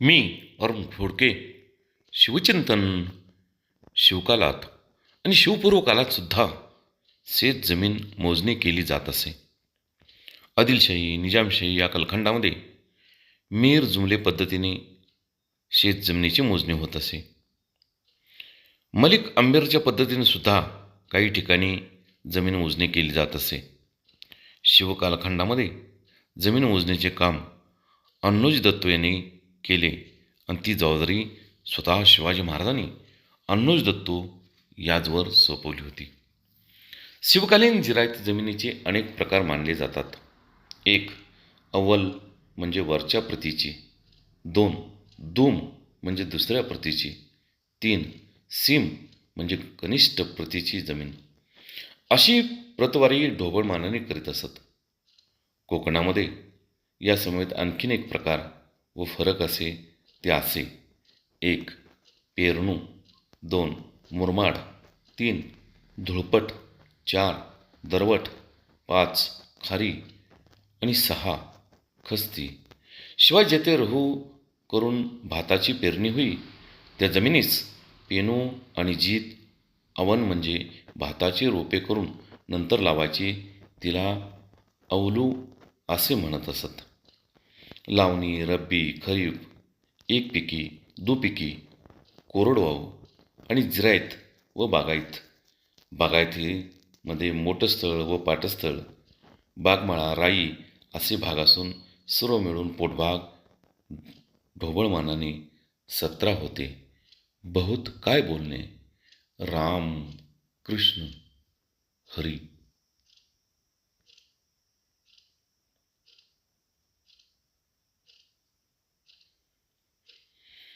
मी अरुण फोडके शिवचिंतन शिवकालात आणि शिवपूर्व कालातसुद्धा शेत जमीन मोजणी केली जात असे. आदिलशाही निजामशाही या कालखंडामध्ये मीर जुमले पद्धतीने शेत जमिनीची मोजणी होत असे. मलिक आंबेरच्या पद्धतीने सुद्धा काही ठिकाणी जमीन मोजणी केली जात असे. शिवकालखंडामध्ये जमीन मोजणीचे काम अन्नोज दत्त यांनी केले. आणि ती जबाबदारी स्वतः शिवाजी महाराजांनी अन्नोज दत्तू याचवर सोपवली होती. शिवकालीन जिरायत जमिनीचे अनेक प्रकार मानले जातात. एक अव्वल म्हणजे वरच्या प्रतीची. दोन दूम म्हणजे दुसऱ्या प्रतीची. तीन सीम म्हणजे कनिष्ठ प्रतीची जमीन. अशी प्रतवारी ढोबळमानाने करीत असत. कोकणामध्ये या समेत आणखीन एक प्रकार व फरक असे ते असे एक पेरणू. दोन मुरमाड. तीन धुळपट. चार दरवट. पाच खारी. आणि सहा खस्ती. शिवाय जेथे रहू करून भाताची पेरणी होई त्या जमिनीस पेनू आणि जीत अवन म्हणजे भाताची रोपे करून नंतर लावायची तिला अवलू असे म्हणत असत. लावणी रब्बी खरीप एक पिकी दुपिकी कोरडवाहू आणि जिरायत व बागायत. बागायतीमध्ये मोठं स्थळ व पाटस्थळ बागमाळा राई असे भाग असून सर्व मिळून पोटभाग ढोबळमानाने सतरा होते. बहुत काय बोलणे? राम कृष्ण हरी.